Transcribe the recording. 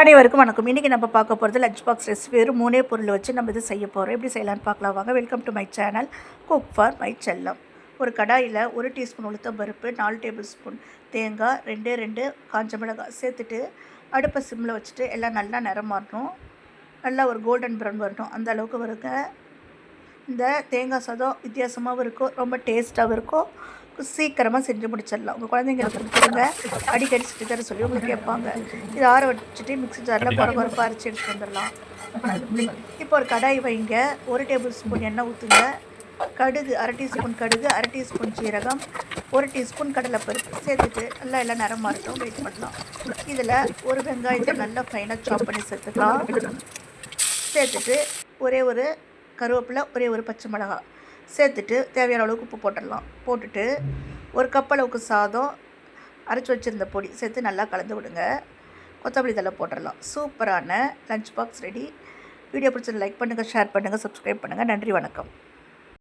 அனைவருக்கும் வணக்கம். இன்றைக்கி நம்ம பார்க்க போகிறது லஞ்ச் பாக்ஸ் ரெசிபி வெறும் மூணே பொருள் வச்சு நம்ம இது செய்ய போகிறோம் எப்படி செய்யலாம்னு பார்க்கலாம். வாங்க welcome to my channel cook for my செல்லம். ஒரு கடாயில் ஒரு டீஸ்பூன் உளுத்தம் பருப்பு நாலு டேபிள் ஸ்பூன் தேங்காய் ரெண்டு ரெண்டு காஞ்ச மிளகாய் சேர்த்துட்டு அடுப்பை சிம்மில் வச்சுட்டு எல்லாம் நல்லா நிறம் மாறணும் நல்லா ஒரு கோல்டன் ப்ரௌன் வரணும். அந்த அளவுக்கு வருங்க. இந்த தேங்காய் சாதம் வித்தியாசமாகவும் இருக்கும் ரொம்ப டேஸ்ட்டாகவும் இருக்கும். சீக்கிரமாக செஞ்சு முடிச்சிடலாம். உங்கள் குழந்தைங்களுக்கு கொடுத்துருங்க அடிக்கடி செஞ்சு தர சொல்லி உங்களுக்கு கேட்பாங்க. இது ஆற வச்சுட்டு மிக்ஸி ஜாரில் குறை குறைப்பாக அரைச்சி எடுத்துட்டு வந்துடலாம். இப்போ ஒரு கடாய் வைங்க. ஒரு டேபிள் ஸ்பூன் எண்ணெய் ஊற்றுங்க கடுகு அரை டீஸ்பூன் கடுகு அரை டீஸ்பூன் சீரகம் ஒரு டீஸ்பூன் கடலைப்பருப்பு சேர்த்துட்டு நல்லா எல்லாம் நிறம் மாறட்டும். வெயிட் பண்ணலாம். இதில் ஒரு வெங்காயத்தை நல்லா ஃபைனாக சாப் பண்ணி சேர்த்துக்கலாம். சேர்த்துட்டு ஒரே ஒரு கருவேப்பிலை ஒரே ஒரு பச்சை மிளகாய் சேர்த்துட்டு தேவையான அளவுக்கு உப்பு போட்டுடலாம். போட்டுட்டு ஒரு கப் அளவுக்கு சாதம் அரைச்சி வச்சுருந்த பொடி சேர்த்து நல்லா கலந்து விடுங்க. கொத்தமல்லி தலை போட்டுடலாம். சூப்பரான லஞ்ச் பாக்ஸ் ரெடி வீடியோ பிடிச்சது லைக் பண்ணுங்கள் ஷேர் பண்ணுங்கள் சப்ஸ்கிரைப் பண்ணுங்கள் நன்றி வணக்கம்.